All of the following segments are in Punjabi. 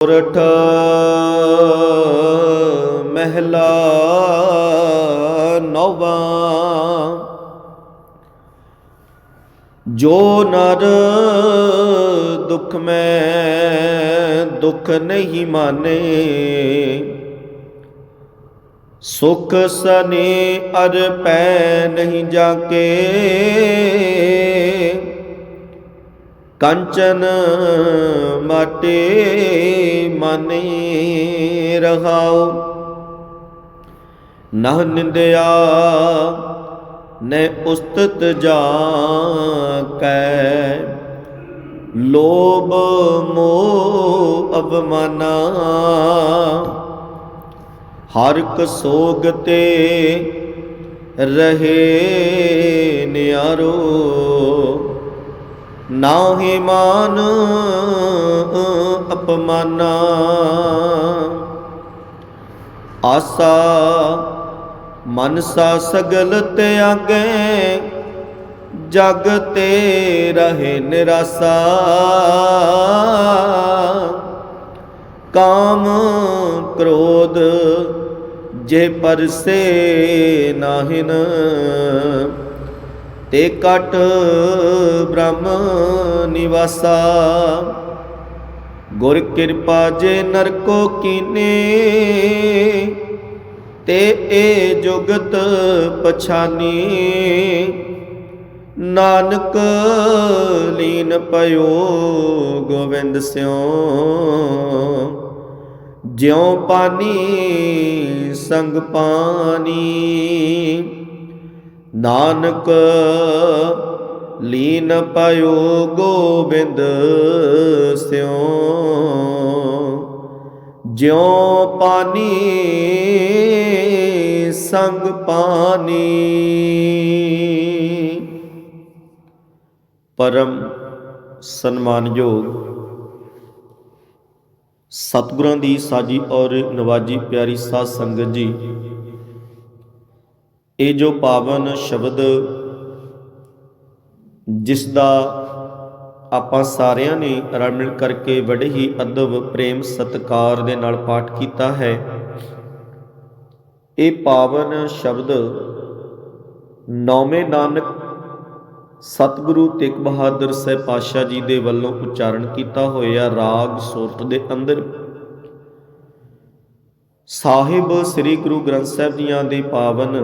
ਸੁਰਠ ਮਹਿਲਾ ਨੌਵਾਂ। ਜੋ ਨਰ ਦੁਖ ਮੈਂ ਦੁਖ ਨਹੀਂ ਮਾਨੇ, ਸੁਖ ਸਨੇ ਅਰ ਪੈ ਨਹੀਂ ਜਾਕੇ। ਕੰਚਨ ਮਾਟੇ ਮਾਨੇ ਰਹਾਉ। ਨਹ ਨਿੰਦਿਆ ਨੈ ਉਸਤਤ ਜਾ ਕੈ ਲੋਭ ਮੋਹ ਅਵਮਾਨਾ। ਹਰ ਕ ਸੋਗ ਤੇ ਰਹੇ ਨਿਆਰੋ। ਨਾਹੀ ਮਾਨ ਅਪਮਾਨਾ। ਆਸਾ ਮਨਸਾ ਸਗਲ ਤਿਆਗੈ, ਜਗ ਤੇ ਰਹੇ ਨਿਰਾਸਾ। ਕਾਮ ਕ੍ਰੋਧ ਜੇ ਪਰਸੇ ਨਾਹਿਨ ਤੇ ਕਟ ਬ੍ਰਹਮ ਨਿਵਾਸਾ। ਗੁਰ ਕਿਰਪਾ ਜੇ ਨਰਕੋ ਕੀਨੇ, ਤੇ ਇਹ ਜੁਗਤ ਪਛਾਨੀ। ਨਾਨਕ ਲੀਨ ਪਇਓ ਗੋਵਿੰਦ ਸਿਉ ਜਿਉ ਪਾਨੀ ਸੰਗ ਪਾਨੀ। ਨਾਨਕ ਲੀਨ ਪਇਓ ਗੋਬਿੰਦ ਸਿਉ। ਜਿਉ ਪਾਨੀ ਸੰਗ ਪਾਨੀ ਪਰਮ ਸਨਮਾਨਯੋਗ ਸਤਿਗੁਰਾਂ ਦੀ ਸਾਜੀ ਔਰ ਨਵਾਜੀ ਪਿਆਰੀ ਸਾਧ ਸੰਗਤ ਜੀ ਇਹ ਜੋ ਪਾਵਨ ਸ਼ਬਦ ਜਿਸ ਦਾ ਆਪਾਂ ਸਾਰਿਆਂ ਨੇ ਰਲ ਮਿਲ ਕਰਕੇ ਬੜੇ ਹੀ ਅਦਬ ਪ੍ਰੇਮ ਸਤਕਾਰ ਦੇ ਨਾਲ ਪਾਠ ਕੀਤਾ ਹੈ, ਇਹ ਪਾਵਨ ਸ਼ਬਦ ਨੌਵੇਂ ਨਾਨਕ ਸਤਿਗੁਰੂ ਤੇਗ ਬਹਾਦਰ ਸਾਹਿਬ ਪਾਤਸ਼ਾਹ ਜੀ ਦੇ ਵੱਲੋਂ ਉਚਾਰਨ ਕੀਤਾ ਹੋਇਆ ਰਾਗ ਸੂਰਤ ਦੇ ਅੰਦਰ ਸਾਹਿਬ ਸ੍ਰੀ ਗੁਰੂ ਗ੍ਰੰਥ ਸਾਹਿਬ ਜੀਆਂ ਦੇ ਪਾਵਨ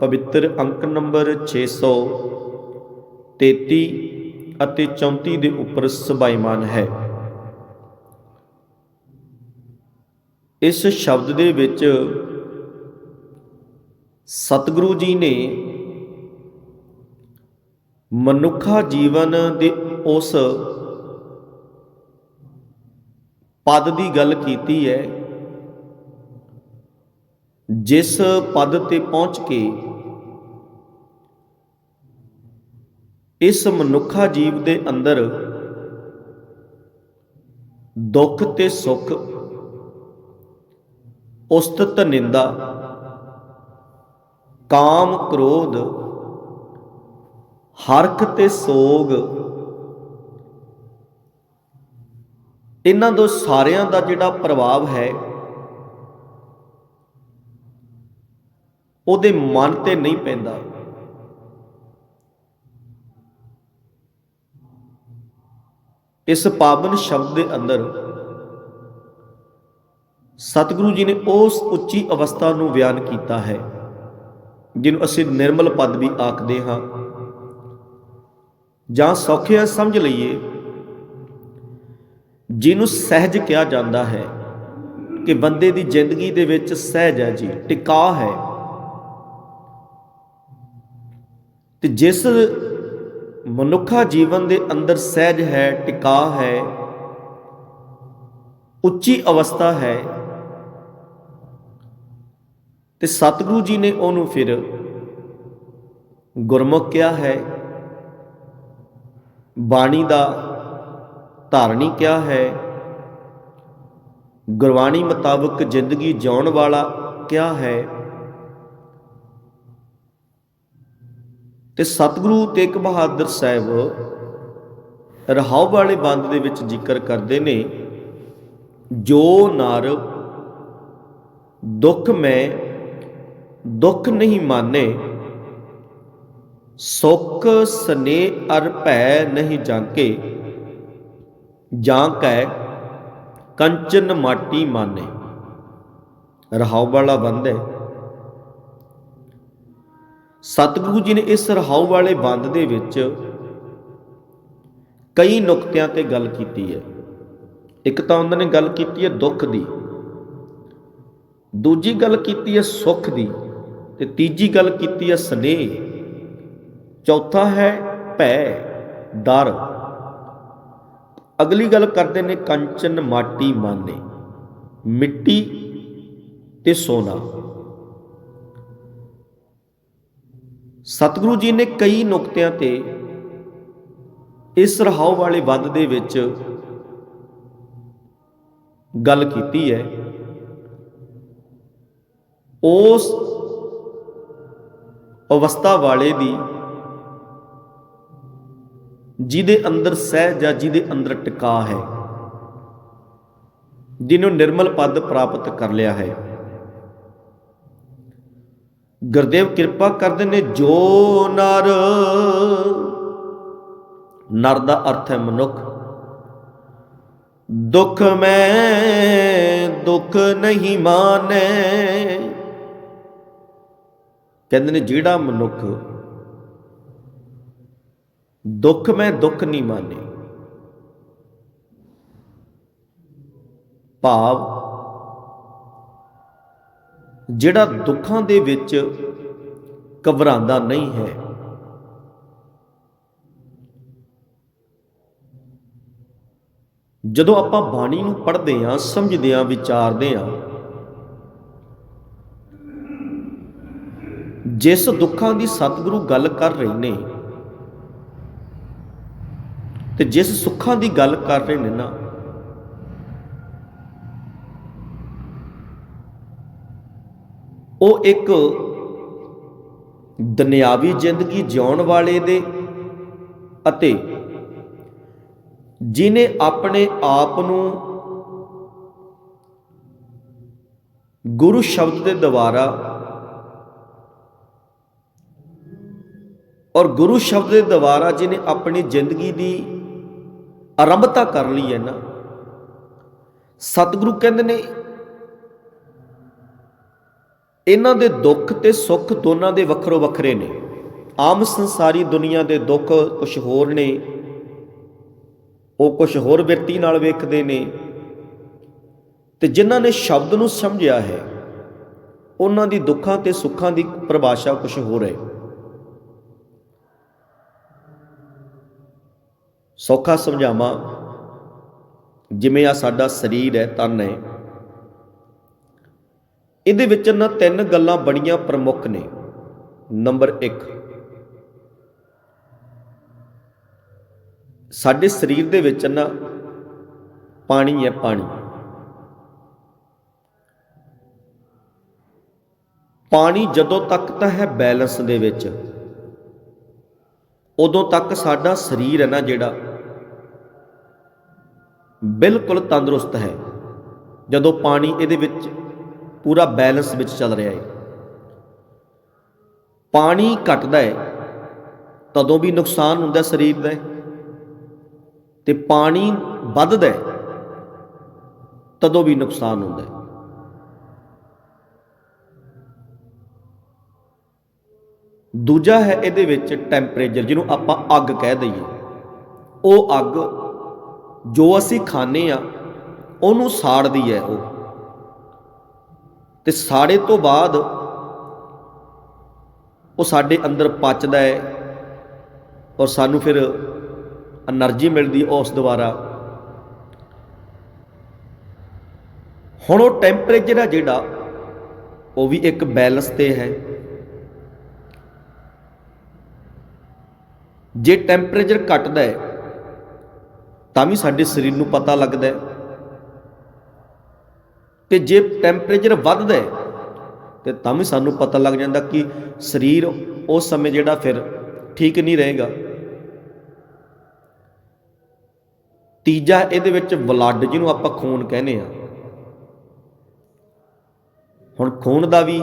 ਪਵਿੱਤਰ ਅੰਕ ਨੰਬਰ 633 ਅਤੇ 34 ਦੇ ਉੱਪਰ ਸਬਾਈਮਾਨ ਹੈ। ਇਸ ਸ਼ਬਦ ਦੇ ਵਿੱਚ ਸਤਿਗੁਰੂ ਜੀ ਨੇ ਮਨੁੱਖਾ ਜੀਵਨ ਦੇ ਉਸ ਪਦ ਦੀ ਗੱਲ ਕੀਤੀ ਹੈ ਜਿਸ ਪਦ ਤੇ ਪਹੁੰਚ ਕੇ ਇਸ ਮਨੁੱਖਾ ਜੀਵ ਦੇ ਅੰਦਰ ਦੁੱਖ ਤੇ ਸੁੱਖ, ਉਸਤਤ ਨਿੰਦਾ, ਕਾਮ ਕ੍ਰੋਧ, ਹਰਖ ਤੇ ਸੋਗ, ਇਹਨਾਂ ਦੋ ਸਾਰਿਆਂ ਦਾ ਜਿਹੜਾ ਪ੍ਰਭਾਵ ਹੈ ਉਹਦੇ ਮਨ ਤੇ ਨਹੀਂ ਪੈਂਦਾ। ਇਸ ਪਾਵਨ ਸ਼ਬਦ ਦੇ ਅੰਦਰ ਸਤਿਗੁਰੂ ਜੀ ਨੇ ਉਸ ਉੱਚੀ ਅਵਸਥਾ ਨੂੰ ਬਿਆਨ ਕੀਤਾ ਹੈ, ਜਿਹਨੂੰ ਅਸੀਂ ਨਿਰਮਲ ਪਦ ਵੀ ਆਖਦੇ ਹਾਂ। ਜਾਂ ਸੌਖਿਆ ਸਮਝ ਲਈਏ, ਜਿਹਨੂੰ ਸਹਿਜ ਕਿਹਾ ਜਾਂਦਾ ਹੈ ਕਿ ਬੰਦੇ ਦੀ ਜ਼ਿੰਦਗੀ ਦੇ ਵਿੱਚ ਸਹਿਜ ਹੈ ਜੀ, ਟਿਕਾ ਹੈ। ਤੇ ਜਿਸ ਮਨੁੱਖਾ ਜੀਵਨ ਦੇ ਅੰਦਰ ਸਹਿਜ ਹੈ ਟਿਕਾ ਹੈ, ਉੱਚੀ ਅਵਸਥਾ ਹੈ, ਤੇ ਸਤਿਗੁਰੂ ਜੀ ਨੇ ਉਹਨੂੰ ਫਿਰ ਗੁਰਮੁਖ ਕਿਹਾ ਹੈ, ਬਾਣੀ ਦਾ ਧਾਰਨੀ ਕਿਹਾ ਹੈ, ਗੁਰਬਾਣੀ ਮੁਤਾਬਕ ਜ਼ਿੰਦਗੀ ਜਿਉਣ ਵਾਲਾ ਕਿਹਾ ਹੈ ਤੇ ਸਤਿਗੁਰੂ ਤੇਗ ਬਹਾਦਰ ਸਾਹਿਬ ਰਹਾਉ ਵਾਲੇ ਬੰਦ ਦੇ ਵਿੱਚ ਜ਼ਿਕਰ ਕਰਦੇ ਨੇ, ਜੋ ਨਰ ਦੁੱਖ ਮੈਂ ਦੁੱਖ ਨਹੀਂ ਮਾਨੇ, ਸੁਖ ਸਨੇ ਅਰ ਭੈ ਨਹੀਂ ਜਾਂਕੇ ਜਾਂ ਕੈ ਕੰਚਨ ਮਾਟੀ ਮਾਨੇ। ਰਹਾਉ ਵਾਲਾ ਬੰਦ ਹੈ। ਸਤਿਗੁਰੂ ਜੀ ਨੇ ਇਸ ਰਹਾਉ ਵਾਲੇ ਬੰਦ ਦੇ ਵਿੱਚ ਕਈ ਨੁਕਤਿਆਂ ਤੇ ਗੱਲ ਕੀਤੀ ਹੈ। ਇੱਕ ਤਾਂ ਉਹਨਾਂ ਨੇ ਗੱਲ ਕੀਤੀ ਹੈ ਦੁੱਖ ਦੀ, ਦੂਜੀ ਗੱਲ ਕੀਤੀ ਹੈ ਸੁੱਖ ਦੀ ਤੇ ਤੀਜੀ ਗੱਲ ਕੀਤੀ ਹੈ ਸਨੇਹ। ਚੌਥਾ ਹੈ ਭੈ, ਡਰ। ਅਗਲੀ ਗੱਲ ਕਰਦੇ ਨੇ ਕੰਚਨ ਮਾਟੀ ਮਾਨੇ, ਮਿੱਟੀ ਤੇ ਸੋਨਾ। ਸਤਿਗੁਰੂ ਜੀ ਨੇ ਕਈ ਨੁਕਤਿਆਂ ਤੇ ਇਸ ਰਹਾਉ ਵਾਲੇ ਬੰਦ ਦੇ ਵਿੱਚ ਗੱਲ ਕੀਤੀ ਹੈ। ਉਸ ਅਵਸਥਾ ਵਾਲੇ ਦੀ ਜਿਹਦੇ ਅੰਦਰ ਸਹਿ ਜਾਂ ਜਿਹਦੇ ਅੰਦਰ ਟਿਕਾ ਹੈ, ਜਿਹਨੂੰ ਨਿਰਮਲ ਪਦ ਪ੍ਰਾਪਤ ਕਰ ਲਿਆ ਹੈ। ਗੁਰਦੇਵ ਕਿਰਪਾ ਕਰਦੇ ਨੇ ਜੋ ਨਰ। ਨਰ ਦਾ ਅਰਥ ਹੈ ਮਨੁੱਖ। ਦੁੱਖ ਮੈਂ ਦੁੱਖ ਨਹੀਂ ਮਾਨੇ ਕਹਿੰਦੇ ਨੇ ਜਿਹੜਾ ਮਨੁੱਖ ਦੁੱਖ ਮੈਂ ਦੁੱਖ ਨਹੀਂ ਮਾਨੇ ਭਾਵ ਜਿਹੜਾ ਦੁੱਖਾਂ ਦੇ ਵਿੱਚ ਘਬਰਾਉਂਦਾ ਨਹੀਂ ਹੈ। ਜਦੋਂ ਆਪਾਂ ਬਾਣੀ ਨੂੰ ਪੜ੍ਹਦੇ ਹਾਂ, ਸਮਝਦੇ ਹਾਂ, ਵਿਚਾਰਦੇ ਹਾਂ, ਜਿਸ ਦੁੱਖਾਂ ਦੀ ਸਤਿਗੁਰੂ ਗੱਲ ਕਰ ਰਹੇ ਨੇ ਤੇ ਜਿਸ ਸੁੱਖਾਂ ਦੀ ਗੱਲ ਕਰ ਰਹੇ ਨੇ ਨਾ ਉਹ ਇੱਕ ਦੁਨਿਆਵੀ ਜ਼ਿੰਦਗੀ ਜਿਉਣ ਵਾਲੇ ਦੇ ਅਤੇ ਜਿਨੇ ਆਪਣੇ ਆਪ ਨੂੰ ਗੁਰੂ ਸ਼ਬਦ ਦੇ ਦੁਆਰਾ ਔਰ ਗੁਰੂ ਸ਼ਬਦ ਦੇ ਦੁਆਰਾ ਜਿਨੇ ਆਪਣੀ ਜ਼ਿੰਦਗੀ ਦੀ ਆਰੰਭਤਾ ਕਰ ਲਈ ਹੈ ਨਾ, ਸਤਿਗੁਰੂ ਕਹਿੰਦੇ ਨੇ ਇਹਨਾਂ ਦੇ ਦੁੱਖ ਤੇ ਸੁੱਖ ਦੋਨਾਂ ਦੇ ਵੱਖਰੋ ਵੱਖਰੇ ਨੇ। ਆਮ ਸੰਸਾਰੀ ਦੁਨੀਆ ਦੇ ਦੁੱਖ ਕੁਝ ਹੋਰ ਨੇ, ਉਹ ਕੁਝ ਹੋਰ ਵਿਅਕਤੀ ਨਾਲ ਵੇਖਦੇ ਨੇ। ਤੇ ਜਿਨ੍ਹਾਂ ਨੇ ਸ਼ਬਦ ਨੂੰ ਸਮਝਿਆ ਹੈ, ਉਹਨਾਂ ਦੀ ਦੁੱਖਾਂ ਤੇ ਸੁੱਖਾਂ ਦੀ ਪਰਿਭਾਸ਼ਾ ਕੁਝ ਹੋਰ ਹੈ। ਸੌਖਾ ਸਮਝਾਵਾਂ, ਜਿਵੇਂ ਆ ਸਾਡਾ ਸਰੀਰ ਹੈ ਤਨ ਹੈ ਇਹਦੇ ਵਿੱਚ ਨਾ ਤਿੰਨ ਗੱਲਾਂ ਬੜੀਆਂ ਪ੍ਰਮੁੱਖ ਨੇ। ਨੰਬਰ 1 ਸਾਡੇ ਸਰੀਰ ਦੇ ਵਿੱਚ ਨਾ ਪਾਣੀ ਹੈ ਪਾਣੀ। ਪਾਣੀ ਜਦੋਂ ਤੱਕ ਤਾਂ ਹੈ ਬੈਲੈਂਸ ਦੇ ਵਿੱਚ, ਉਦੋਂ ਤੱਕ ਸਾਡਾ ਸਰੀਰ ਹੈ ਨਾ ਜਿਹੜਾ ਬਿਲਕੁਲ ਤੰਦਰੁਸਤ ਹੈ। ਜਦੋਂ ਪਾਣੀ ਇਹਦੇ ਵਿੱਚ ਪੂਰਾ ਬੈਲੈਂਸ ਵਿੱਚ ਚੱਲ ਰਿਹਾ ਹੈ। ਪਾਣੀ ਘਟਦਾ ਹੈ, ਤਦੋਂ ਵੀ ਨੁਕਸਾਨ ਹੁੰਦਾ ਸਰੀਰ ਦਾ। ਤੇ ਪਾਣੀ ਵੱਧਦਾ ਹੈ, ਤਦੋਂ ਵੀ ਨੁਕਸਾਨ ਹੁੰਦਾ ਹੈ। ਦੂਜਾ ਹੈ ਇਹਦੇ ਵਿੱਚ ਟੈਂਪਰੇਚਰ, ਜਿਹਨੂੰ ਆਪਾਂ ਅੱਗ ਕਹਿ ਦਈਏ। ਉਹ ਅੱਗ ਜੋ ਅਸੀਂ ਖਾਂਦੇ ਆ ਉਹਨੂੰ ਸਾੜਦੀ ਹੈ ਉਹ। ਤੇ ਸਾੜੇ ਤੋਂ ਬਾਅਦ ਉਹ ਸਾਡੇ ਅੰਦਰ ਪਚਦਾ ਹੈ ਔਰ ਸਾਨੂੰ ਫਿਰ એનર્ਜੀ ਮਿਲਦੀ ਉਸ ਦੁਆਰਾ। ਹੁਣ ਉਹ ਟੈਂਪਰੇਚਰ ਹੈ ਜਿਹੜਾ, ਉਹ ਵੀ ਇੱਕ ਬੈਲੈਂਸ ਤੇ ਹੈ। ਜੇ ਟੈਂਪਰੇਚਰ ਘਟਦਾ ਹੈ, ਤਾਂ ਵੀ ਸਾਡੇ ਸਰੀਰ ਨੂੰ ਪਤਾ ਲੱਗਦਾ ਹੈ। ਤੇ ਜੇ ਟੈਂਪਰੇਚਰ ਵੱਧਦਾ ਹੈ, ਤੇ ਤਾਂ ਵੀ ਸਾਨੂੰ ਪਤਾ ਲੱਗ ਜਾਂਦਾ ਕਿ ਸਰੀਰ ਉਸ ਸਮੇਂ ਜਿਹੜਾ ਫਿਰ ਠੀਕ ਨਹੀਂ ਰਹੇਗਾ। ਤੀਜਾ ਇਹਦੇ ਵਿੱਚ ਬਲੱਡ ਜਿਹਨੂੰ ਆਪਾਂ ਖੂਨ ਕਹਿੰਦੇ ਆ ਹੁਣ ਖੂਨ ਦਾ ਵੀ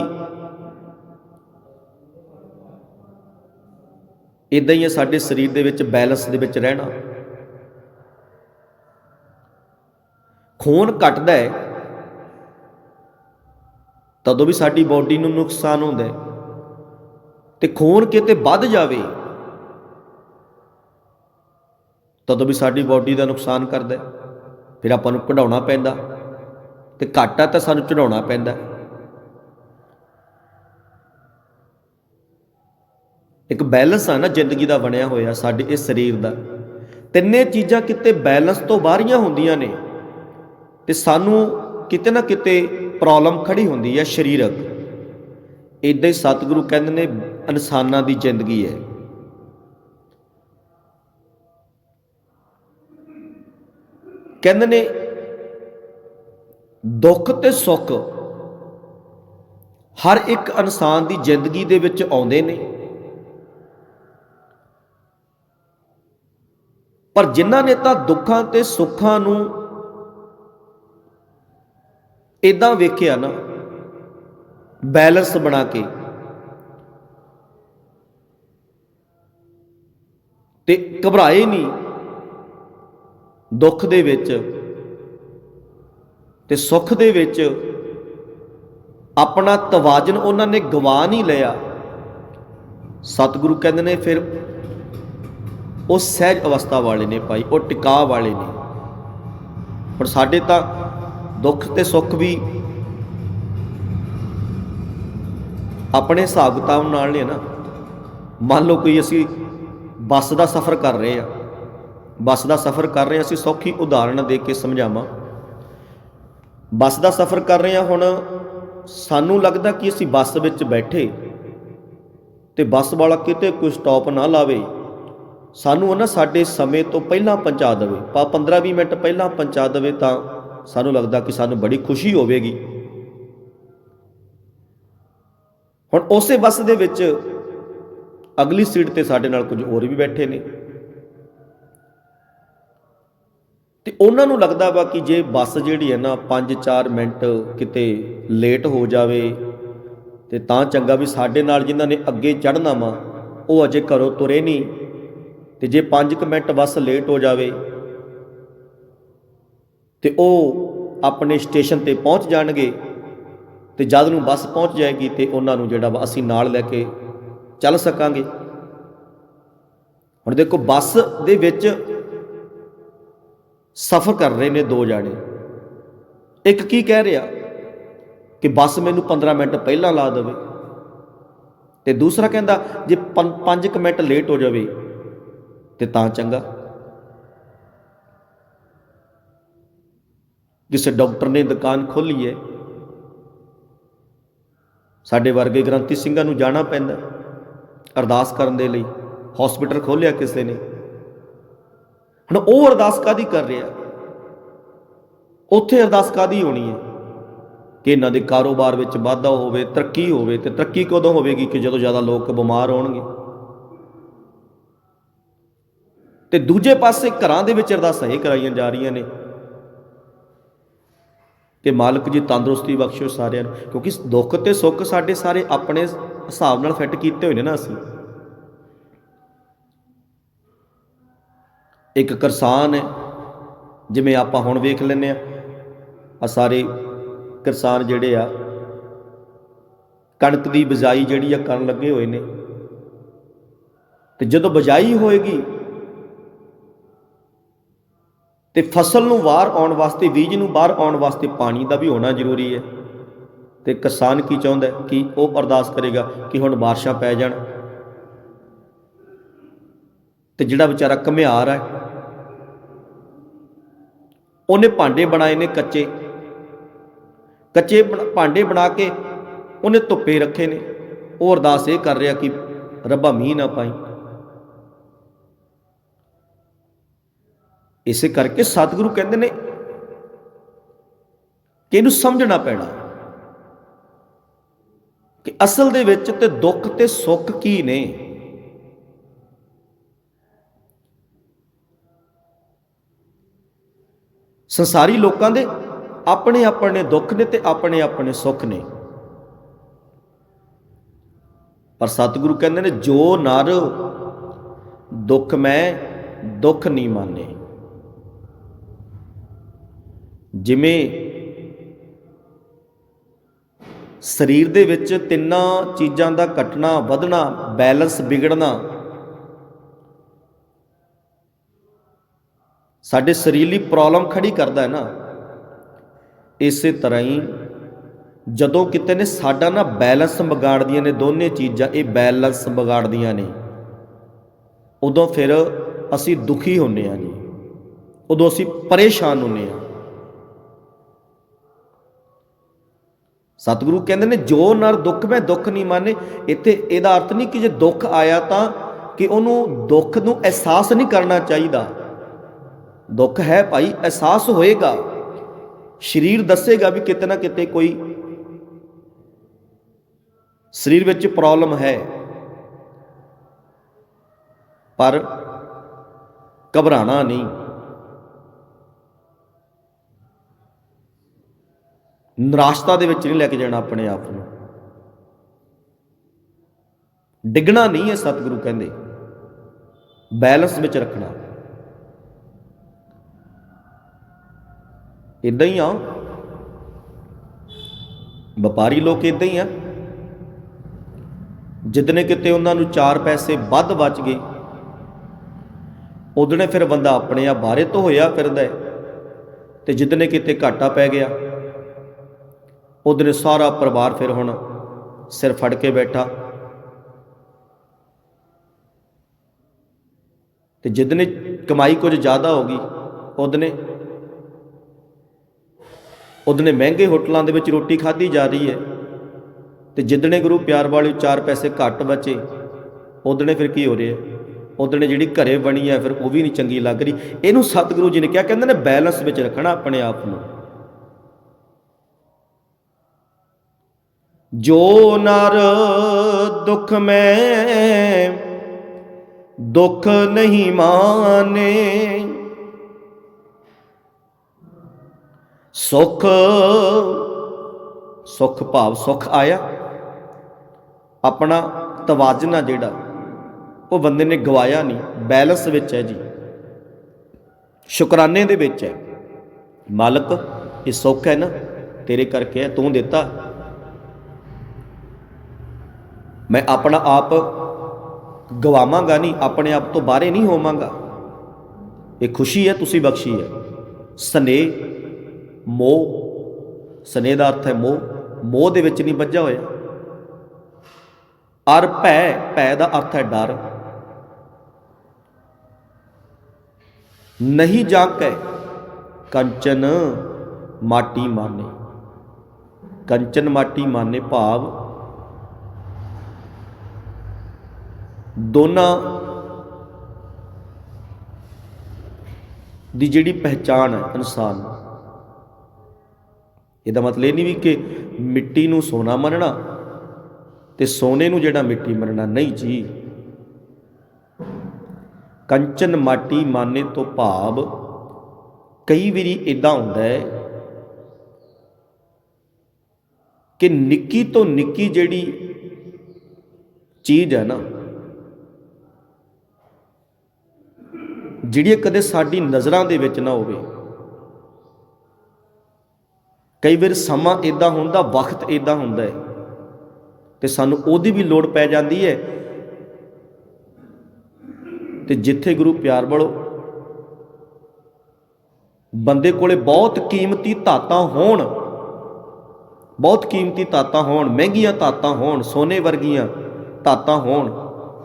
ਇਦਾਂ ਹੀ ਹੈ, ਸਾਡੇ ਸਰੀਰ ਦੇ ਵਿੱਚ ਬੈਲੈਂਸ ਦੇ ਵਿੱਚ ਰਹਿਣਾ। ਖੂਨ ਘਟਦਾ ਹੈ ਤਦੋਂ ਵੀ ਸਾਡੀ ਬਾਡੀ ਨੂੰ ਨੁਕਸਾਨ ਹੁੰਦਾ ਹੈ। ਤੇ ਖੂਨ ਕਿਤੇ ਵੱਧ ਜਾਵੇ, ਤਦੋਂ ਵੀ ਸਾਡੀ ਬਾਡੀ ਦਾ ਨੁਕਸਾਨ ਕਰਦਾ ਫਿਰ ਆਪਾਂ ਨੂੰ ਕਢਾਉਣਾ ਪੈਂਦਾ, ਤੇ ਘਾਟਾ ਤਾਂ ਸਾਨੂੰ ਚੜਾਉਣਾ ਪੈਂਦਾ ਇੱਕ ਬੈਲੈਂਸ ਆ ਨਾ ਜ਼ਿੰਦਗੀ ਦਾ ਬਣਿਆ ਹੋਇਆ, ਸਾਡੇ ਇਸ ਸਰੀਰ ਦਾ। ਤਿੰਨੇ ਚੀਜ਼ਾਂ ਕਿਤੇ ਬੈਲੈਂਸ ਤੋਂ ਬਾਹਰੀਆਂ ਹੁੰਦੀਆਂ ਨੇ, ਤੇ ਸਾਨੂੰ ਕਿਤੇ ਨਾ ਕਿਤੇ ਪ੍ਰੋਬਲਮ ਖੜੀ ਹੁੰਦੀ ਹੈ ਸਰੀਰਕ। ਇਦਾਂ ਹੀ ਸਤਿਗੁਰੂ ਕਹਿੰਦੇ ਨੇ, ਇਨਸਾਨਾਂ ਦੀ ਜ਼ਿੰਦਗੀ ਹੈ। ਕਹਿੰਦੇ ਨੇ, ਦੁੱਖ ਤੇ ਸੁੱਖ ਹਰ ਇੱਕ ਇਨਸਾਨ ਦੀ ਜ਼ਿੰਦਗੀ ਦੇ ਵਿੱਚ ਆਉਂਦੇ ਨੇ। ਪਰ ਜਿਨ੍ਹਾਂ ਨੇ ਤਾਂ ਦੁੱਖਾਂ ਤੇ ਸੁੱਖਾਂ ਨੂੰ ਇਦਾਂ ਵੇਖਿਆ ਨਾ, ਬੈਲੈਂਸ ਬਣਾ ਕੇ। ਤੇ ਘਬਰਾਏ ਨਹੀਂ, ਦੁੱਖ ਦੇ ਵਿੱਚ ਤੇ ਸੁੱਖ ਦੇ ਵਿੱਚ ਆਪਣਾ ਤਵਾਜ਼ਨ ਉਹਨਾਂ ਨੇ ਗਵਾ ਨਹੀਂ ਲਿਆ। ਸਤਿਗੁਰੂ ਕਹਿੰਦੇ ਨੇ ਫਿਰ ਉਹ ਸਹਿਜ ਅਵਸਥਾ ਵਾਲੇ ਨੇ ਭਾਈ, ਉਹ ਟਿਕਾ ਵਾਲੇ ਨੇ। ਪਰ ਸਾਡੇ ਤਾਂ ਦੁੱਖ ਤੇ ਸੁੱਖ ਵੀ ਆਪਣੇ ਹਿਸਾਬ ਕਿਤਾਬ ਨਾਲ ਨੇ ਨਾ। ਮੰਨ ਲਓ ਕੋਈ ਅਸੀਂ ਬੱਸ ਦਾ ਸਫ਼ਰ ਕਰ ਰਹੇ ਆ। ਬੱਸ ਦਾ ਸਫ਼ਰ ਕਰ ਰਹੇ ਆ, ਅਸੀਂ ਸੌਖੀ ਉਦਾਹਰਣ ਦੇ ਕੇ ਸਮਝਾਵਾਂ। ਬੱਸ ਦਾ ਸਫ਼ਰ ਕਰ ਰਹੇ ਆ, ਹੁਣ ਸਾਨੂੰ ਲੱਗਦਾ ਕਿ ਅਸੀਂ ਬੱਸ ਵਿੱਚ ਬੈਠੇ ਤੇ ਬੱਸ ਵਾਲਾ ਕਿਤੇ ਕੋਈ ਸਟਾਪ ਨਾ ਲਾਵੇ। ਸਾਨੂੰ ਉਹ ਨਾ ਸਾਡੇ ਸਮੇਂ ਤੋਂ ਪਹਿਲਾਂ ਪਹੁੰਚਾ ਦੇਵੇ। ਪਾ 15-20 ਮਿੰਟ ਪਹਿਲਾਂ ਪਹੁੰਚਾ ਦੇਵੇ ਤਾਂ ਸਾਨੂੰ ਲੱਗਦਾ ਕਿ ਸਾਨੂੰ ਬੜੀ ਖੁਸ਼ੀ ਹੋਵੇਗੀ। ਹੁਣ ਉਸੇ ਬੱਸ ਦੇ ਵਿੱਚ ਅਗਲੀ ਸੀਟ ਤੇ ਸਾਡੇ ਨਾਲ ਕੁਝ ਹੋਰ ਵੀ ਬੈਠੇ ਨੇ। ਤੇ ਉਹਨਾਂ ਨੂੰ ਲੱਗਦਾ ਵਾ ਕਿ ਜੇ ਬੱਸ ਜਿਹੜੀ ਹੈ ਨਾ 5-4 ਮਿੰਟ ਕਿਤੇ ਲੇਟ ਹੋ ਜਾਵੇ, ਤੇ ਤਾਂ ਚੰਗਾ ਵੀ ਸਾਡੇ ਨਾਲ ਜਿਨ੍ਹਾਂ ਨੇ ਅੱਗੇ ਚੜ੍ਹਨਾ ਵਾ, ਉਹ ਅਜੇ ਘਰੋਂ ਤੁਰੇ ਨਹੀਂ। ਤੇ ਜੇ 5 ਮਿੰਟ ਬੱਸ ਲੇਟ ਹੋ ਜਾਵੇ ਤੇ ਉਹ ਆਪਣੇ ਸਟੇਸ਼ਨ ਤੇ ਪਹੁੰਚ ਜਾਣਗੇ ਤੇ ਜਦ ਨੂੰ ਬੱਸ ਪਹੁੰਚ ਜਾਏਗੀ ਤੇ ਉਹਨਾਂ ਨੂੰ ਜਿਹੜਾ ਵਾ ਅਸੀਂ ਨਾਲ ਲੈ ਕੇ ਚੱਲ ਸਕਾਂਗੇ। ਹੁਣ ਦੇਖੋ ਬੱਸ ਦੇ ਵਿੱਚ ਸਫ਼ਰ ਕਰ ਰਹੇ ਨੇ ਦੋ ਜਾਣੇ। ਇੱਕ ਕੀ ਕਹਿ ਰਿਹਾ? ਕਿ ਬੱਸ ਮੈਨੂੰ 15 ਮਿੰਟ ਪਹਿਲਾਂ ਲਾ ਦੇਵੇ। ਤੇ ਦੂਸਰਾ ਕਹਿੰਦਾ, ਜੇ 5 ਮਿੰਟ ਲੇਟ ਹੋ ਜਾਵੇ, ਤੇ ਤਾਂ ਚੰਗਾ। ਕਿਸੇ ਡਾਕਟਰ ਨੇ ਦੁਕਾਨ ਖੋਲੀ ਹੈ ਸਾਡੇ ਵਰਗੇ ਗ੍ਰੰਥੀ ਸਿੰਘਾਂ ਨੂੰ ਜਾਣਾ ਪੈਂਦਾ। ਅਰਦਾਸ ਕਰਨ ਦੇ ਲਈ ਹਸਪੀਟਲ ਖੋਲਿਆ ਕਿਸੇ ਨੇ। ਹੁਣ ਉਹ ਅਰਦਾਸ ਕਾਦੀ ਕਰ ਰਿਹਾ? ਉੱਥੇ ਅਰਦਾਸ ਕਾਦੀ ਹੋਣੀ ਹੈ ਕਿ ਇਹਨਾਂ ਦੇ ਕਾਰੋਬਾਰ ਵਿੱਚ ਵਾਧਾ ਹੋਵੇ, ਤਰੱਕੀ ਹੋਵੇ ਤੇ ਤਰੱਕੀ ਕਦੋਂ ਹੋਵੇਗੀ ਕਿ ਜਦੋਂ ਜ਼ਿਆਦਾ ਲੋਕ ਬਿਮਾਰ ਹੋਣਗੇ? ਤੇ ਦੂਜੇ ਪਾਸੇ ਘਰਾਂ ਦੇ ਵਿੱਚ ਅਰਦਾਸਾਂ ਇਹ ਕਰਾਈਆਂ ਜਾ ਰਹੀਆਂ ਨੇ ਕਿ ਮਾਲਕ ਜੀ ਤੰਦਰੁਸਤੀ ਬਖਸ਼ੋ ਸਾਰਿਆਂ ਨੂੰ। ਕਿਉਂਕਿ ਦੁੱਖ ਤੇ ਸੁੱਖ ਸਾਡੇ ਸਾਰੇ ਆਪਣੇ ਹਿਸਾਬ ਨਾਲ ਫਿੱਟ ਕੀਤੇ ਹੋਏ ਨੇ ਨਾ ਅਸੀਂ। ਇੱਕ ਕਿਸਾਨ ਹੈ, ਜਿਵੇਂ ਆਪਾਂ ਹੁਣ ਵੇਖ ਲੈਨੇ ਆ ਆ ਸਾਰੇ ਕਿਸਾਨ ਜਿਹੜੇ ਆ, ਕਣਕ ਦੀ ਬਿਜਾਈ ਜਿਹੜੀ ਆ ਕਰਨ ਲੱਗੇ ਹੋਏ ਨੇ। ਤੇ ਜਦੋਂ ਬਿਜਾਈ ਹੋਏਗੀ ਤੇ ਫਸਲ ਨੂੰ ਬਾਹਰ ਆਉਣ ਵਾਸਤੇ, ਬੀਜ ਨੂੰ ਬਾਹਰ ਆਉਣ ਵਾਸਤੇ ਪਾਣੀ ਦਾ ਵੀ ਹੋਣਾ ਜ਼ਰੂਰੀ ਹੈ। ਤੇ ਕਿਸਾਨ ਕੀ ਚਾਹੁੰਦਾ ਕਿ ਉਹ ਅਰਦਾਸ ਕਰੇਗਾ ਕਿ ਹੁਣ ਬਾਰਿਸ਼ਾਂ ਪੈ ਜਾਣ? ਤੇ ਜਿਹੜਾ ਵਿਚਾਰਾ ਘਮਿਆਰ ਹੈ, ਉਹਨੇ ਭਾਂਡੇ ਬਣਾਏ ਨੇ ਕੱਚੇ। ਕੱਚੇ ਬਣਾ- ਭਾਂਡੇ ਬਣਾ ਕੇ ਉਹਨੇ ਧੁੱਪੇ ਰੱਖੇ ਨੇ। ਉਹ ਅਰਦਾਸ ਇਹ ਕਰ ਰਿਹਾ ਕਿ ਰੱਬਾ ਮੀਂਹ ਨਾ ਪਾਈ। ਇਸੇ ਕਰਕੇ ਸਤਿਗੁਰੂ ਕਹਿੰਦੇ ਨੇ ਕਿ ਇਹਨੂੰ ਸਮਝਣਾ ਪੈਣਾ ਕਿ ਅਸਲ ਦੇ ਵਿੱਚ ਤੇ ਦੁੱਖ ਤੇ ਸੁੱਖ ਕੀ ਨੇ? ਸੰਸਾਰੀ ਲੋਕਾਂ ਦੇ ਆਪਣੇ ਆਪਣੇ ਦੁੱਖ ਨੇ ਤੇ ਆਪਣੇ ਆਪਣੇ ਸੁੱਖ ਨੇ। ਪਰ ਸਤਿਗੁਰੂ ਕਹਿੰਦੇ ਨੇ, ਜੋ ਨਰ ਦੁੱਖ ਮੈਂ, ਦੁੱਖ ਨਹੀਂ ਮਾਨੇ। ਜਿਵੇਂ ਸਰੀਰ ਦੇ ਵਿੱਚ ਤਿੰਨਾਂ ਚੀਜ਼ਾਂ ਦਾ ਘਟਣਾ, ਵਧਣਾ, ਬੈਲੈਂਸ ਵਿਗੜਨਾ, ਸਾਡੇ ਸਰੀਰ ਲਈ ਪ੍ਰੋਬਲਮ ਖੜੀ ਕਰਦਾ ਹੈ ਨਾ। ਇਸੇ ਤਰ੍ਹਾਂ ਹੀ ਜਦੋਂ ਕਿਤੇ ਨੇ ਸਾਡਾ ਨਾ ਬੈਲੈਂਸ ਵਿਗਾੜਦੀਆਂ ਨੇ ਦੋਨੇ ਚੀਜ਼ਾਂ, ਇਹ ਬੈਲੈਂਸ ਵਿਗਾੜਦੀਆਂ ਨੇ, ਉਦੋਂ ਫਿਰ ਅਸੀਂ ਦੁਖੀ ਹੁੰਨੇ ਆ ਜੀ। ਉਦੋਂ ਅਸੀਂ ਪਰੇਸ਼ਾਨ ਹੁੰਨੇ ਆ ਸਤਿਗੁਰੂ ਕਹਿੰਦੇ ਨੇ, ਜੋ ਨਰ ਦੁੱਖ ਮੈਂ ਦੁੱਖ ਨਹੀਂ ਮਾਨੇ। ਇੱਥੇ ਇਹਦਾ ਅਰਥ ਨਹੀਂ ਕਿ ਜੇ ਦੁੱਖ ਆਇਆ ਤਾਂ ਕਿ ਉਹਨੂੰ ਦੁੱਖ ਨੂੰ ਅਹਿਸਾਸ ਨਹੀਂ ਕਰਨਾ ਚਾਹੀਦਾ। ਦੁੱਖ ਹੈ ਭਾਈ, ਅਹਿਸਾਸ ਹੋਏਗਾ। ਸਰੀਰ ਦੱਸੇਗਾ ਵੀ ਕਿਤੇ ਨਾ ਕਿਤੇ ਕੋਈ ਸਰੀਰ ਵਿੱਚ ਪ੍ਰੋਬਲਮ ਹੈ। ਪਰ ਘਬਰਾਣਾ ਨਹੀਂ। ਨਿਰਾਸ਼ਤਾ ਦੇ ਵਿੱਚ ਨਹੀਂ ਲੈ ਕੇ ਜਾਣਾ ਆਪਣੇ ਆਪ ਨੂੰ। ਡਿੱਗਣਾ ਨਹੀਂ ਹੈ ਸਤਿਗੁਰੂ ਕਹਿੰਦੇ। ਬੈਲੈਂਸ ਵਿੱਚ ਰੱਖਣਾ। ਇਦਾਂ ਹੀ ਆ। ਵਪਾਰੀ ਲੋਕ ਇਦਾਂ ਹੀ ਆ। ਜਿੱਦਨੇ ਕਿਤੇ ਉਹਨਾਂ ਨੂੰ 4 ਪੈਸੇ ਵੱਧ ਬਚ ਗਏ ਉਦਣੇ ਫਿਰ ਬੰਦਾ ਆਪਣੇ ਆਪ ਬਾਹਰੇ ਤੋਂ ਹੋਇਆ ਫਿਰਦਾ ਹੈ ਤੇ ਜਿੱਦਨੇ ਕਿਤੇ ਘਾਟਾ ਪੈ ਗਿਆ ਉਦਨੇ ਸਾਰਾ ਪਰਿਵਾਰ ਫਿਰ ਹੁਣ ਸਿਰ ਫੜ ਕੇ ਬੈਠਾ। ਤੇ ਜਿੱਦਨੇ ਕਮਾਈ ਕੁਝ ਜ਼ਿਆਦਾ ਹੋ ਗਈ ਉਦਨੇ ਉਦਨੇ ਮਹਿੰਗੇ ਹੋਟਲਾਂ ਦੇ ਵਿੱਚ ਰੋਟੀ ਖਾਧੀ ਜਾ ਰਹੀ ਹੈ। ਤੇ ਜਿੱਦਣੇ ਗੁਰੂ ਪਿਆਰ ਵਾਲੇ ਚਾਰ ਪੈਸੇ ਘੱਟ ਬਚੇ ਉਦਣੇ ਫਿਰ ਕੀ ਹੋ ਰਿਹਾ? ਉਦਣੇ ਜਿਹੜੀ ਘਰੇ ਬਣੀ ਹੈ, ਫਿਰ ਉਹ ਵੀ ਨਹੀਂ ਚੰਗੀ ਲੱਗ ਰਹੀ। ਇਹਨੂੰ ਸਤਿਗੁਰੂ ਜੀ ਨੇ ਕਿਹਾ, ਕਹਿੰਦੇ ਨੇ ਬੈਲੈਂਸ ਵਿੱਚ ਰੱਖਣਾ ਆਪਣੇ ਆਪ ਨੂੰ। ਜੋ ਨਰ ਦੁੱਖ ਮੈਂ, ਦੁੱਖ ਨਹੀਂ ਮਾਨੇ। ਸੁਖ ਸੁਖ ਭਾਵ ਸੁਖ ਆਇਆ। ਆਪਣਾ ਤਵਾਜ਼ਨ ਆ ਜਿਹੜਾ, ਉਹ ਬੰਦੇ ਨੇ ਗਵਾਇਆ ਨਹੀਂ। ਬੈਲੈਂਸ ਵਿੱਚ ਹੈ ਜੀ। ਸ਼ੁਕਰਾਨੇ ਦੇ ਵਿੱਚ ਹੈ। ਮਾਲਕ, ਇਹ ਸੁੱਖ ਹੈ ਨਾ, ਤੇਰੇ ਕਰਕੇ ਹੈ, ਤੂੰ ਦਿੱਤਾ। ਮੈਂ ਆਪਣਾ ਆਪ ਗਵਾਵਾਂਗਾ ਨਹੀਂ, ਆਪਣੇ ਆਪ ਤੋਂ ਬਾਹਰੇ ਨਹੀਂ ਹੋਵਾਂਗਾ। ਇਹ ਖੁਸ਼ੀ ਹੈ, ਤੁਸੀਂ ਬਖਸ਼ੀ ਹੈ। ਸਨੇਹ, ਮੋਹ, ਸਨੇਹ ਦਾ ਅਰਥ ਹੈ ਮੋਹ। ਮੋਹ ਦੇ ਵਿੱਚ ਨਹੀਂ ਵੱਜਾ ਹੋਇਆ। ਅਰ ਭੈ ਭੈ ਦਾ ਅਰਥ ਹੈ ਡਰ। ਨਹੀਂ ਜਾਕੈ ਕੰਚਨ ਮਾਟੀ ਮਾਨੇ। ਕੰਚਨ ਮਾਟੀ ਮਾਨੇ ਭਾਵ ਦੋਨਾਂ ਦੀ ਜਿਹੜੀ ਪਹਿਚਾਣ ਹੈ ਇਨਸਾਨ ਇਹਦਾ ਮਤਲਬ ਇਹ ਨਹੀਂ ਵੀ ਕਿ ਮਿੱਟੀ ਨੂੰ ਸੋਨਾ ਮੰਨਣਾ ਤੇ ਸੋਨੇ ਨੂੰ ਜਿਹੜਾ ਮਿੱਟੀ ਮੰਨਣਾ ਨਹੀਂ ਜੀ। ਕੰਚਨ ਮਾਟੀ ਮਾਨੇ ਤੋਂ ਭਾਵ, ਕਈ ਵਾਰੀ ਇਦਾਂ ਹੁੰਦਾ ਹੈ ਕਿ ਨਿੱਕੀ ਤੋਂ ਨਿੱਕੀ ਜਿਹੜੀ ਚੀਜ਼ ਹੈ ਨਾ ਜਿਹੜੀ ਕਦੇ ਸਾਡੀ ਨਜ਼ਰਾਂ ਦੇ ਵਿੱਚ ਨਾ ਹੋਵੇ। ਕਈ ਵਾਰ ਸਮਾਂ ਇਦਾਂ ਹੁੰਦਾ, ਵਕਤ ਇਦਾਂ ਹੁੰਦਾ ਹੈ ਤੇ ਸਾਨੂੰ ਉਹਦੀ ਵੀ ਲੋੜ ਪੈ ਜਾਂਦੀ ਹੈ। ਤੇ ਜਿੱਥੇ ਗੁਰੂ ਪਿਆਰ ਵਾਲੋ, ਬੰਦੇ ਕੋਲੇ ਬਹੁਤ ਕੀਮਤੀ ਧਾਤਾਂ ਹੋਣ, ਬਹੁਤ ਕੀਮਤੀ ਧਾਤਾਂ ਹੋਣ, ਮਹਿੰਗੀਆਂ ਧਾਤਾਂ ਹੋਣ, ਸੋਨੇ ਵਰਗੀਆਂ ਧਾਤਾਂ ਹੋਣ,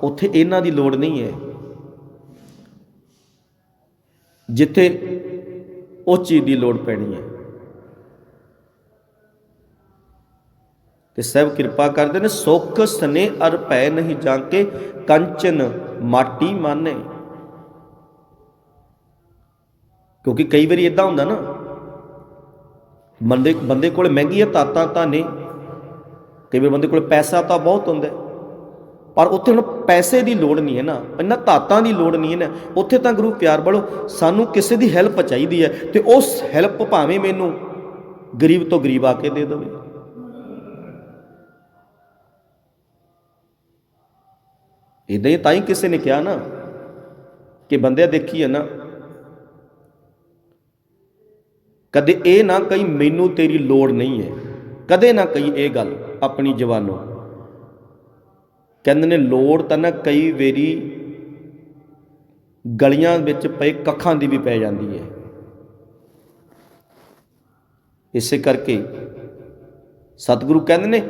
ਉੱਥੇ ਇਹਨਾਂ ਦੀ ਲੋੜ ਨਹੀਂ ਹੈ। ਜਿੱਥੇ ਉਸ ਚੀਜ਼ ਦੀ ਲੋੜ ਪੈਣੀ ਹੈ। ਤੇ ਸਭ ਕਿਰਪਾ ਕਰਦੇ ਨੇ, ਸੁਖ ਸਨੇ ਅਰ ਭੈ ਨਹੀਂ ਜਾਂਕੇ ਕੰਚਨ ਮਾਟੀ ਮਾਨੇ। ਕਿਉਂਕਿ ਕਈ ਵਾਰੀ ਇਦਾਂ ਹੁੰਦਾ ਨਾ, ਬੰਦੇ ਬੰਦੇ ਕੋਲ ਮਹਿੰਗੀਆਂ ਤਾਤਾਂ ਤਾਂ ਨੇ, ਕਈ ਵਾਰ ਬੰਦੇ ਕੋਲ ਪੈਸਾ ਤਾਂ ਬਹੁਤ ਹੁੰਦਾ। ਪਰ ਉੱਥੇ ਹੁਣ ਪੈਸੇ ਦੀ ਲੋੜ ਨਹੀਂ ਹੈ ਨਾ ਇਹਨਾਂ ਧਾਤਾਂ ਦੀ ਲੋੜ ਨਹੀਂ ਹੈ ਨਾ। ਉੱਥੇ ਤਾਂ ਗੁਰੂ ਪਿਆਰ ਬੜੋ ਸਾਨੂੰ ਕਿਸੇ ਦੀ ਹੈਲਪ ਚਾਹੀਦੀ ਹੈ ਤੇ ਉਸ ਹੈਲਪ ਭਾਵੇਂ ਮੈਨੂੰ ਗਰੀਬ ਤੋਂ ਗਰੀਬ ਆ ਕੇ ਦੇ ਦੇਵੇ। ਇਦਾਂ ਹੀ ਤਾਂ ਹੀ ਕਿਸੇ ਨੇ ਕਿਹਾ ਨਾ ਕਿ ਬੰਦਿਆ ਹੈ ਨਾ, ਕਦੇ ਇਹ ਨਾ ਕਹੀ ਮੈਨੂੰ ਤੇਰੀ ਲੋੜ ਨਹੀਂ ਹੈ, ਕਦੇ ਨਾ ਕਹੀ ਇਹ ਗੱਲ ਆਪਣੀ ਜਵਾਨੋਂ। ਕਹਿੰਦੇ ਨੇ ਲੋੜ ਤਾਂ ਨਾ ਕਈ ਵੇਰੀ ਗਲੀਆਂ ਵਿੱਚ ਪਏ ਕੱਖਾਂ ਦੀ ਵੀ ਪੈ ਜਾਂਦੀ ਹੈ। ਇਸੇ ਕਰਕੇ ਸਤਿਗੁਰੂ ਕਹਿੰਦੇ ਨੇ,